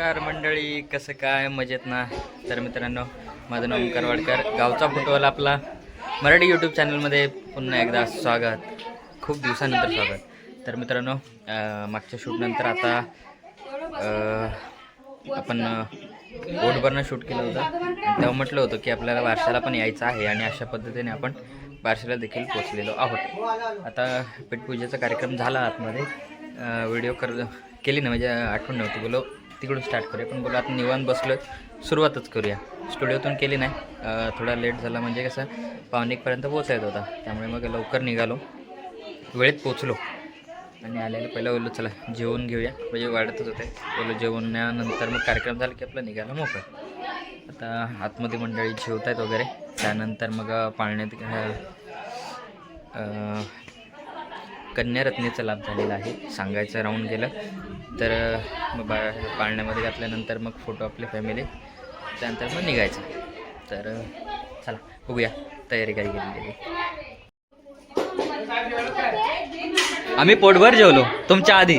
नमस्कार मंडळी कसं काय? मजेत ना? तर मित्रांनो माझं नाव ओंकार वाडकर. गावचा फुटबॉल आपला. मराठी यूट्यूब चॅनलमध्ये पुन्हा एकदा स्वागत. खूप दिवसानंतर स्वागत. तर मित्रांनो मागच्या शूटनंतर आता आपण बोटभरनं शूट केलं होतं. तेव्हा म्हटलं होतं की आपल्याला वारशाला पण यायचं आहे आणि अशा पद्धतीने आपण बारशाला देखील पोचलेलो आहोत. आता पेटपूजेचा कार्यक्रम झाला आतमध्ये. व्हिडिओ कर केली ना म्हणजे आठवण नव्हती बोलो. तिकडून स्टार्ट करूया. पण बोलो आता निवांत बसलो सुरुवातच करूया. स्टुडिओतून केली नाही. थोडा लेट झाला म्हणजे कसं पावणेकपर्यंत पोचायचं पोचायचा होता. त्यामुळे मग लवकर निघालो. वेळेत पोचलो आणि आलेलं पहिलं बोललो चला जेवण घेऊया. म्हणजे वाढतच होते. बोललो जेवणानंतर मग कार्यक्रम झाला की आपलं निघाला मोकळं. आता आतमध्ये मंडळी जेवत आहेत वगैरे. त्यानंतर मग पाळण्यात कन्यारत्नेचा लाभ झालेला आहे. सांगायचं राहून गेलं तर मग बा पाळण्यामध्ये घातल्यानंतर मग फोटो आपले फॅमिली त्यानंतर मग निघायचं. तर चला बघूया तयारी काय केलेली आम्ही पोटभर जेवलो तुमच्या आधी.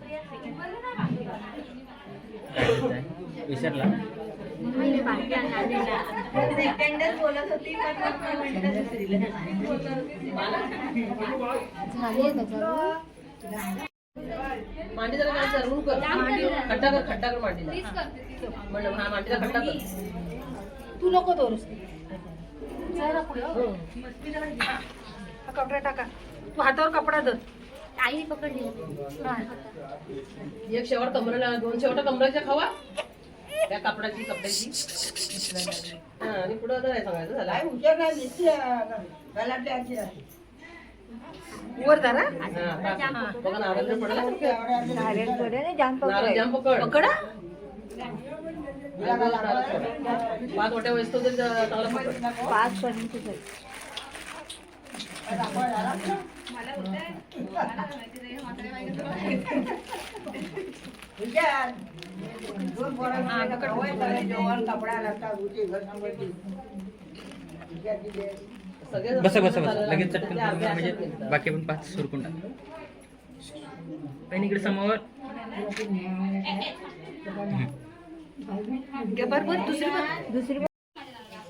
तयार केली. चला. विसरला. मांडी जरा काय चरवून कर. खड्डा कर खड्डा कर मांडीला. मंड- हा मांडीला खड्डा कर. तू नको दोरस जरा पुढे हो. कपडा टाका. तू हातावर कपडा धर. आई पकडली. एक शेवट कमरेला दोन शेवट कमरेच्या खावा. त्या कापडाची कपड्याची. हा आणि पुढं आता नाही सांगायचं झालं. वर धरा हा, पाच. बघा. नारळ जर पडला. नारळ जाम पकड. पकडा. पाच वाट्या वस्तू तरी चांगला पकड. पाच बस बस बस. लगेच चटकन म्हणजे बाकी पण पाच सुरकून टाक. आणि इकडे समोर बरोबर दुसरी दुसरी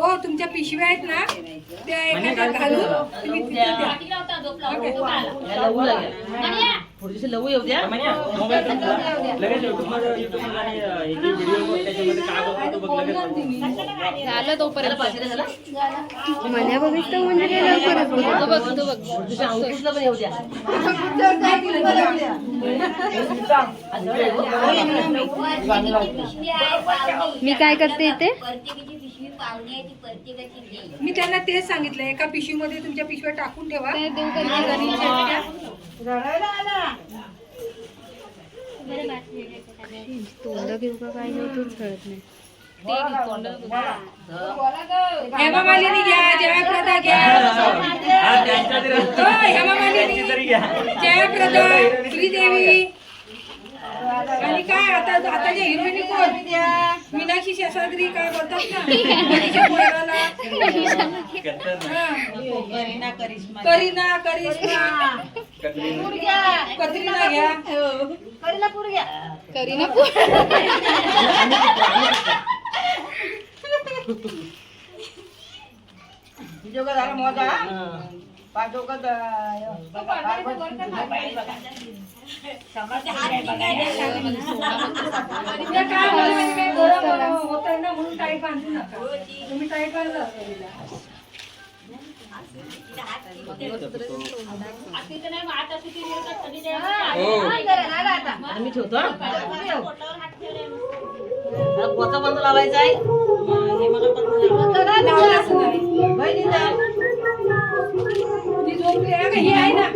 हो तुमच्या पिशव्या आहेत ना त्या एखाद्या घालून तुम्ही तिथे द्या. लवू लगेच मध्ये मध्ये आणि त्याच्यामध्ये काय बघतो बघ लगेच झालं तोपर्यंत. पाचशे झाला. मन्या बघितलं म्हणजे काय लवकरच तो बघ तो बघ. तुझ्या अंकुशला पण येऊ द्या. मी काय करते इथे? पिशवी पावणे आहे ती प्रत्येकाची घे मी त्यांना तेच सांगितलं एका पिशवीमध्ये तुमच्या पिशव्या टाकून ठेवा. तोंड घेऊ का? काय घेऊ तूच कळत नाही. हेमा मालिनी घ्या जयप्रदा घ्या. हो, हेमा मालिनी. जयप्रदा श्रीदेवी. आणि काय आता आताच्या हिरोईनी कोण? मीनाक्षी शेषाद्री काय बोलतात ना. हा. करीना करिश्मा. कतरीना घ्या. करीना काय बोलले काय बरोबर होतं ना म्हणून टाईट बांधू नका. तुम्ही मी ठेवतो हा. पोचा बंद लावायचा आहे. मग हे मला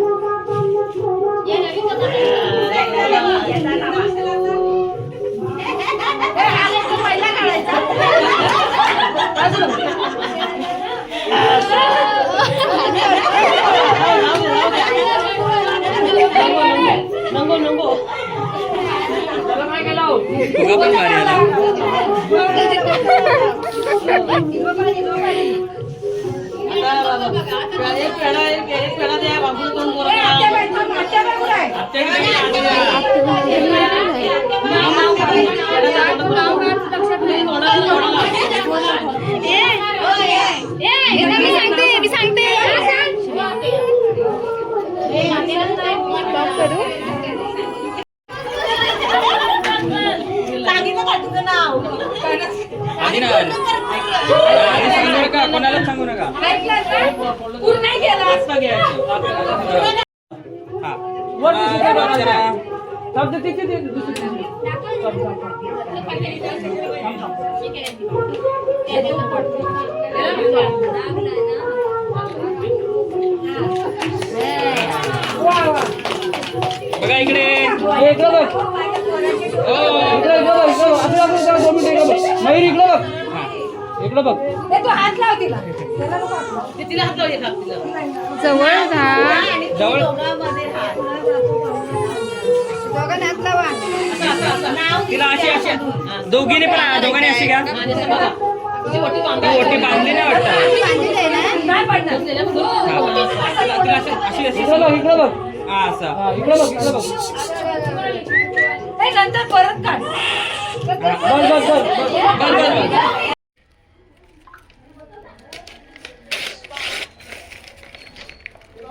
बंद सांगते मी सांगते Stop करू आधी ना आधी सांगू नका कोणाला सांगू नका. ऐकलं का? पूर नाही गेला आत्ता घ्यायचं हा बरं, जरा. वा वा बघा. इकडे ए, तू हात लाव तिला. त्याला नको हात लावू. ते तिला हात लावू. एक हात तिला जवळ घा जवळ दोघांना हात लावा तिला अशी अशी. दोघीने. पण दोघांनी अशी घ्या. आणि असं बघा. तिची ओटी बांधा. ती ओटी बांधली नाही वाटतं. बांधून आहे ना? नाही पडणार. हा. तिला तिला अशी अशी. अशी हा असं. ए, नंतर परत काढ. बस बस बस. हा तू कचरा जमला त्याचा एक काढ फोटो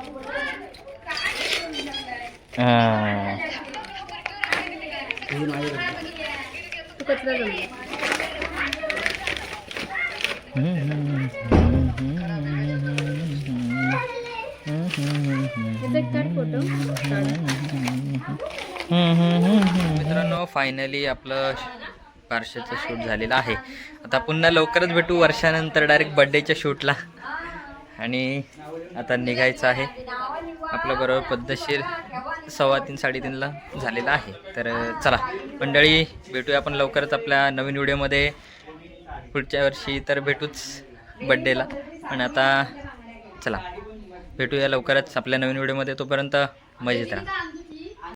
मित्रांनो फायनली आपलं बारशाचं शूट झालेलं आहे. आता पुन्हा लवकरच भेटू वर्षानंतर डायरेक्ट बड्डेच्या शूटला आणि आता निघायचं आहे. आपलं बरोबर पद्धतशीर सव्वा तीन साडेतीनला झालेलं आहे. तर चला मंडळी भेटूया आपण लवकरच आपल्या नवीन व्हिडिओमध्ये. पुढच्या वर्षी तर भेटूच बड्डेला पण आता चला भेटूया लवकरच आपल्या नवीन व्हिडिओमध्ये. तोपर्यंत मजेत राहा.